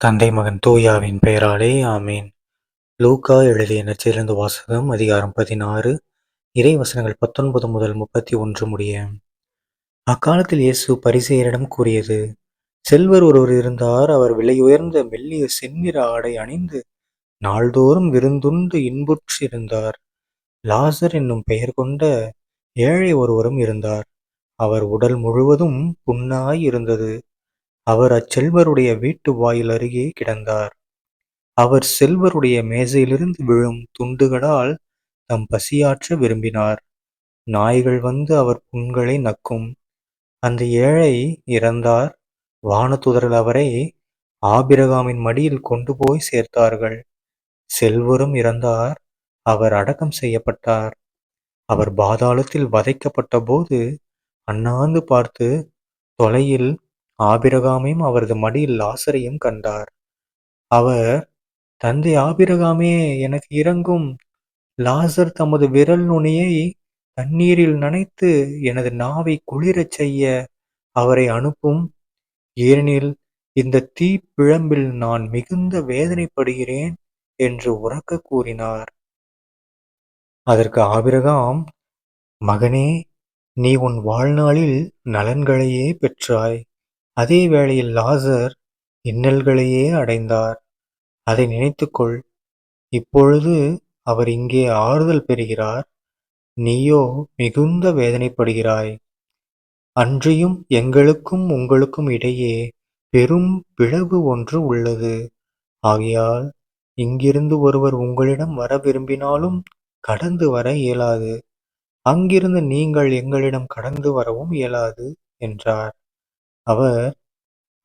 தந்தை மகன் தூயாவின் பெயராலே ஆமேன். லூக்கா எழுதிய நச்சிலிருந்து வாசகம் அதிகாரம் பதினாறு இறை வசனங்கள் பத்தொன்பது முதல் முப்பத்தி ஒன்று முடிய. அக்காலத்தில் இயேசு பரிசெயரிடம் கூறியது செல்வர் ஒருவர் இருந்தார் அவர் விலையுயர்ந்த மெல்லிய செந்நிற ஆடை அணிந்து நாள்தோறும் விருந்துண்டு இன்புற்றிருந்தார் லாசர் என்னும் பெயர் கொண்ட ஏழை ஒருவரும் இருந்தார். அவர் உடல் முழுவதும் புண்ணாய் இருந்தது. அவர் அச்செல்வருடைய வீட்டு வாயில் அருகே கிடந்தார். அவர் செல்வருடைய மேசையிலிருந்து விழும் துண்டுகளால் தம் பசியாற்ற விரும்பினார். நாய்கள் வந்து அவர் புண்களை நக்கும். அந்த ஏழை இறந்தார். வானதுதர்கள் அவரை ஆபிரகாமின் மடியில் கொண்டு போய் சேர்த்தார்கள். செல்வரும் இறந்தார். அவர் அடக்கம் செய்யப்பட்டார். அவர் பாதாளத்தில் வதைக்கப்பட்ட போது அண்ணாந்து பார்த்து தொலையில் ஆபிரகாமையும் அவரது மடியில் லாசரையும் கண்டார். அவர் தந்தை ஆபிரகாமே எனக்கு இறங்கும் லாசர் தமது விரல் நுனியை தண்ணீரில் நனைத்து எனது நாவை குளிரச் செய்ய அவரை அனுப்பும். ஏனெனில் இந்த தீ பிழம்பில் நான் மிகுந்த வேதனைப்படுகிறேன் என்று உறக்க கூறினார். அதற்கு ஆபிரகாம் மகனே நீ உன் வாழ்நாளில் நலன்களையே பெற்றாய். அதே வேளையில் லாசர் இன்னல்களையே அடைந்தார். அதை நினைத்துக்கொள். இப்பொழுது அவர் இங்கே ஆறுதல் பெறுகிறார். நீயோ மிகுந்த வேதனைப்படுகிறாய். அன்றியும் எங்களுக்கும் உங்களுக்கும் இடையே பெரும் பிளவு ஒன்று உள்ளது. ஆகையால் இங்கிருந்து ஒருவர் உங்களிடம் வர விரும்பினாலும் கடந்து வர இயலாது. அங்கிருந்து நீங்கள் எங்களிடம் கடந்து வரவும் இயலாது என்றார். அவர்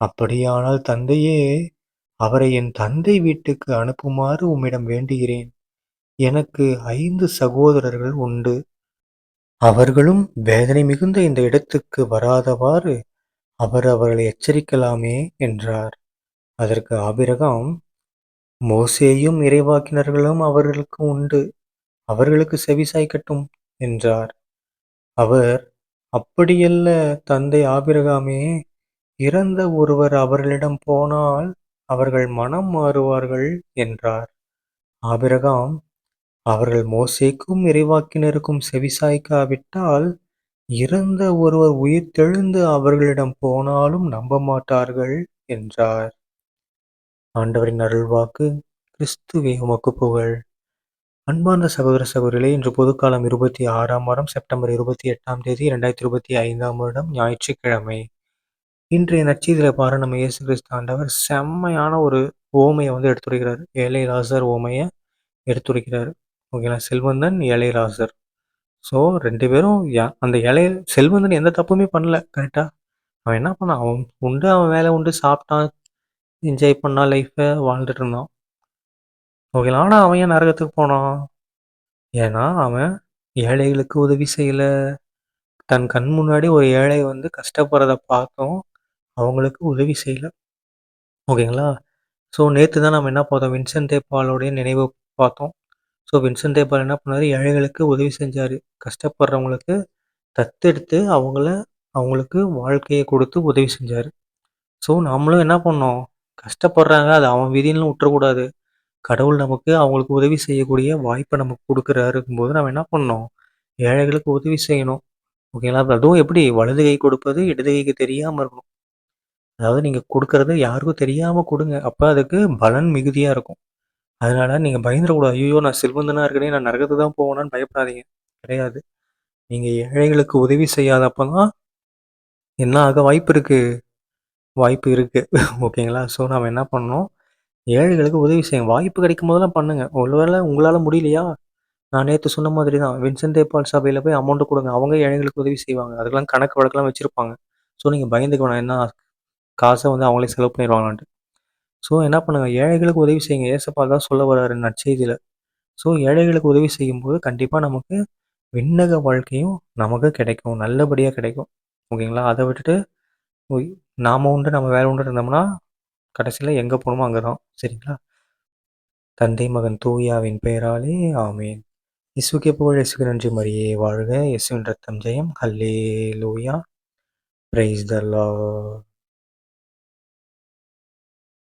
அப்படியானால் தந்தையே அவரை என் தந்தை வீட்டுக்கு அனுப்புமாறு உம்மிடம் வேண்டுகிறேன். எனக்கு ஐந்து சகோதரர்கள் உண்டு. அவர்களும் வேதனை மிகுந்த இந்த இடத்துக்கு வராதவாறு அவர் அவர்களை எச்சரிக்கலாமே என்றார். அதற்கு ஆபிரகாம் மோசேயும் இறைவாக்கினர்களும் அவர்களுக்கு உண்டு. அவர்களுக்கு செவிசாய்க்கட்டும் என்றார். அவர் அப்படியல்ல தந்தை ஆபிரகாமே இறந்த ஒருவர் அவர்களிடம் போனால் அவர்கள் மனம் மாறுவார்கள் என்றார். ஆபிரகாம் அவர்கள் மோசேக்கும் இறைவாக்கினருக்கும் செவிசாய்க்காவிட்டால் இறந்த ஒருவர் உயிர் தெழுந்து அவர்களிடம் போனாலும் நம்ப மாட்டார்கள் என்றார். ஆண்டவரின் அருள்வாக்கு கிறிஸ்துவே உமக்கு புகழ். அன்பார்ந்த சகோதர சகோதரிகளே இன்று பொதுக்காலம் இருபத்தி ஆறாம் வாரம் செப்டம்பர் இருபத்தி எட்டாம் தேதி இரண்டாயிரத்தி இருபத்தி ஐந்தாம் வருடம் ஞாயிற்றுக்கிழமை. இன்றைய நற்செய்தியில் பாரு நம்ம இயேசு கிறிஸ்து ஆண்டவர் செம்மையான ஒரு ஓமையை வந்து எடுத்துரைக்கிறார். ஏழை ராசர் ஓமையை எடுத்துரைக்கிறார். ஓகேங்களா? செல்வந்தன் ஏழை ராசர் ஸோ ரெண்டு பேரும் அந்த ஏழை செல்வந்தன் எந்த தப்புமே பண்ணல. கரெக்டாக அவன் என்ன பண்ணான்? அவன் உண்டு அவன் வேலை உண்டு சாப்பிட்டான் என்ஜாய் பண்ணான் லைஃப்பை வாழ்ந்துட்டு இருந்தான். ஓகேங்களா? ஆனால் அவன் ஏன் நரகத்துக்கு போனான்? ஏன்னா அவன் ஏழைகளுக்கு உதவி செய்யலை. தன் கண் முன்னாடி ஒரு ஏழை வந்து கஷ்டப்படுறத பார்த்தோம் அவங்களுக்கு உதவி செய்யல. ஓகேங்களா? ஸோ நேற்று தான் நம்ம என்ன பார்த்தோம், வின்சென்ட் தேப்பாலுடைய நினைவு பார்த்தோம். ஸோ வின்சென்ட் தேப்பால் என்ன பண்ணாரு, ஏழைகளுக்கு உதவி செஞ்சாரு. கஷ்டப்படுறவங்களுக்கு தத்தெடுத்து அவங்கள அவங்களுக்கு வாழ்க்கையை கொடுத்து உதவி செஞ்சாரு. ஸோ நம்மளும் என்ன பண்ணோம், கஷ்டப்படுறாங்க அது அவன் விதின்னு விட்டுறக்கூடாது. கடவுள் நமக்கு அவங்களுக்கு உதவி செய்யக்கூடிய வாய்ப்பை நமக்கு கொடுக்குறாருங்கும்போது நம்ம என்ன பண்ணணும், ஏழைகளுக்கு உதவி செய்யணும். ஓகேங்களா? அதுவும் எப்படி வலது கை கொடுப்பது இடது கைக்கு தெரியாம இருக்கணும். அதாவது நீங்கள் கொடுக்கறது யாருக்கும் தெரியாமல் கொடுங்க. அப்போ அதுக்கு பலன் மிகுதியாக இருக்கும். அதனால் நீங்கள் பயந்துடக்கூடாது. ஐயோ நான் செல்வந்தனாக இருக்கிறேன் நான் நரகத்து தான் போவேனான்னு பயப்படாதீங்க. கிடையாது. நீங்கள் ஏழைகளுக்கு உதவி செய்யாதப்போ தான் என்ன ஆக வாய்ப்பு இருக்குது வாய்ப்பு இருக்குது ஓகேங்களா? ஸோ நாம் என்ன பண்ணோம் ஏழைகளுக்கு உதவி செய்யுங்க. வாய்ப்பு கிடைக்கும் போதெல்லாம் பண்ணுங்கள் ஒருவேளை உங்களால் முடியலையா? நான் நேற்று சொன்ன மாதிரி தான் வின்சென்ட் தேப்பால் சபையில் போய் அமௌண்ட்டு கொடுங்க. அவங்க ஏழைகளுக்கு உதவி செய்வாங்க. அதுக்கெல்லாம் கணக்கு வழக்கெல்லாம் வச்சுருப்பாங்க. ஸோ நீங்கள் பயந்துக்க வேணாம். என்ன காசை வந்து அவங்களே செலவு பண்ணிடுவாங்களான்ட்டு. ஸோ என்ன பண்ணுங்கள் ஏழைகளுக்கு உதவி செய்யுங்க. ஏசப்பா தான் சொல்ல வர்றாரு நற்செய்தியில். ஸோ ஏழைகளுக்கு உதவி செய்யும்போது கண்டிப்பாக நமக்கு விண்ணக வாழ்க்கையும் நமக்கு கிடைக்கும். நல்லபடியாக கிடைக்கும். ஓகேங்களா? அதை விட்டுட்டு நாம் உண்டு நம்ம வேலை உண்டு இருந்தோம்னா கடைசியில் எங்கே போகணுமோ அங்கே தான். சரிங்களா? தந்தை மகன் தூயாவின் பெயராலே ஆமேன். இசுக்கே புகழ். இசுக்கு நன்றி மரியே. வாழ்க இசுவின் ரத்தம் ஜெயம். ஹல்லே லூயா பிரைஸ் த லா